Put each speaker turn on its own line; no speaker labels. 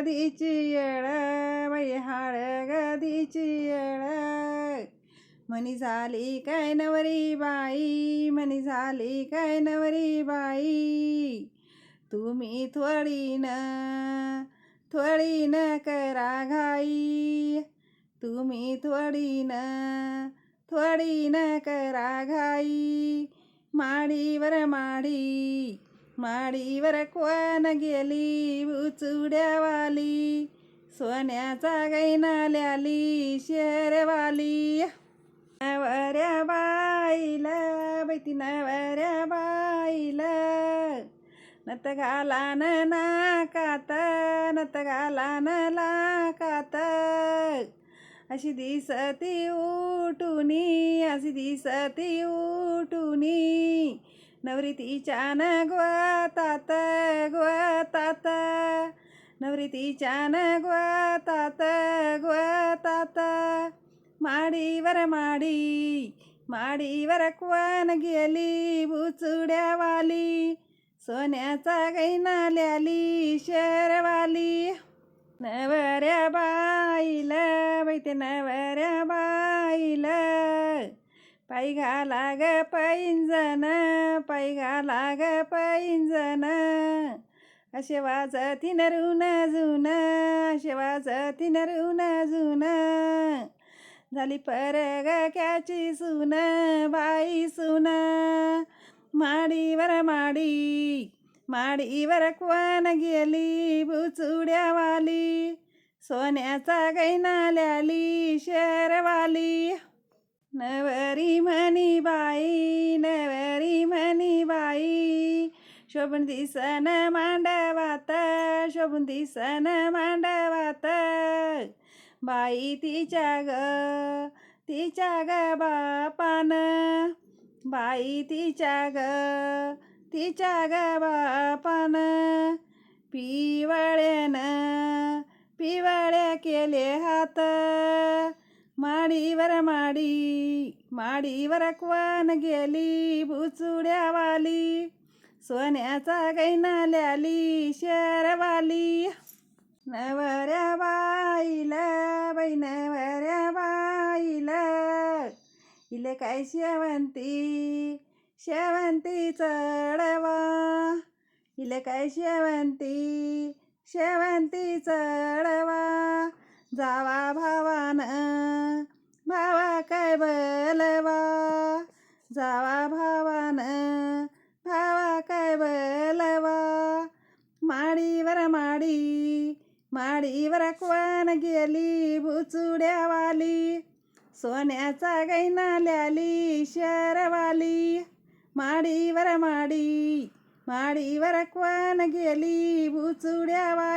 गदीची येळ बाई हाड येळ म्हणी झाली काय नवरी बाई म्हणी झाली काय नवरी बाई. तुम्ही थोडी न थोडी न करा घाई. तुम्ही थोडी न थोडी न करा घाई. माडीवर माडी माडीवर कोण गेली उचुड्यावाली सोन्याचा गैनाल्याली शेरवाली नवऱ्या बाईला बैती नवऱ्या बाईला नत घाला न नाकात नत घाला न लाकात अशी दिसती उठुनी अशी दिसती उठुनी नवरी तिच्या न ग्वातात ग्वातात नवरी तिच्या न ग्वातात ग्वातात माडीवर माडी माडीवर कोण गेली बुचुड्यावाली सोन्याचा गैनाल्याली शेरवाली. नवऱ्या बाईला बैते नवऱ्या बाईला. पायी घाला ग पैंजन पायी घाला ग पैंजन. असे वाजतीन रुन जुन असे वाजतीन रुन जुन झाली परगक्याची सुन बाई सुन. माडीवर माडी माडीवर कोण गेली बुचुड्यावाली सोन्याचा गैनाल्याली शेरवाली. नवरी म्हणी बाई नवरी म्हणी बाई. शोभून दिसन मांडवात शोभून दिसन मांडवात. बाई तिच्या ग तिच्या ग बापान. बाई तिच्या ग तिच्या ग बापान. पिवळ्यानं पिवळ्या केले हात. माडीवर माडी माडीवर कोण गेली बुचुड्यावाली सोन्याचा गैनाल्याली शेरवाली नवऱ्या बाईला बाई नवऱ्या बाईला इले काय शेवंती शेवंती चढवा इले काय शेवंती शेवंती चढवा जावा भावान भावा काय बलवा? जावा भावान भावा काय बलवा? माडीवर माडी माडीवर कोण गेली बुचुड्यावाली सोन्याचा गैनाल्याली शरवाली. माडीवर माडी माडीवर कोण गेली बुचुड्यावाली.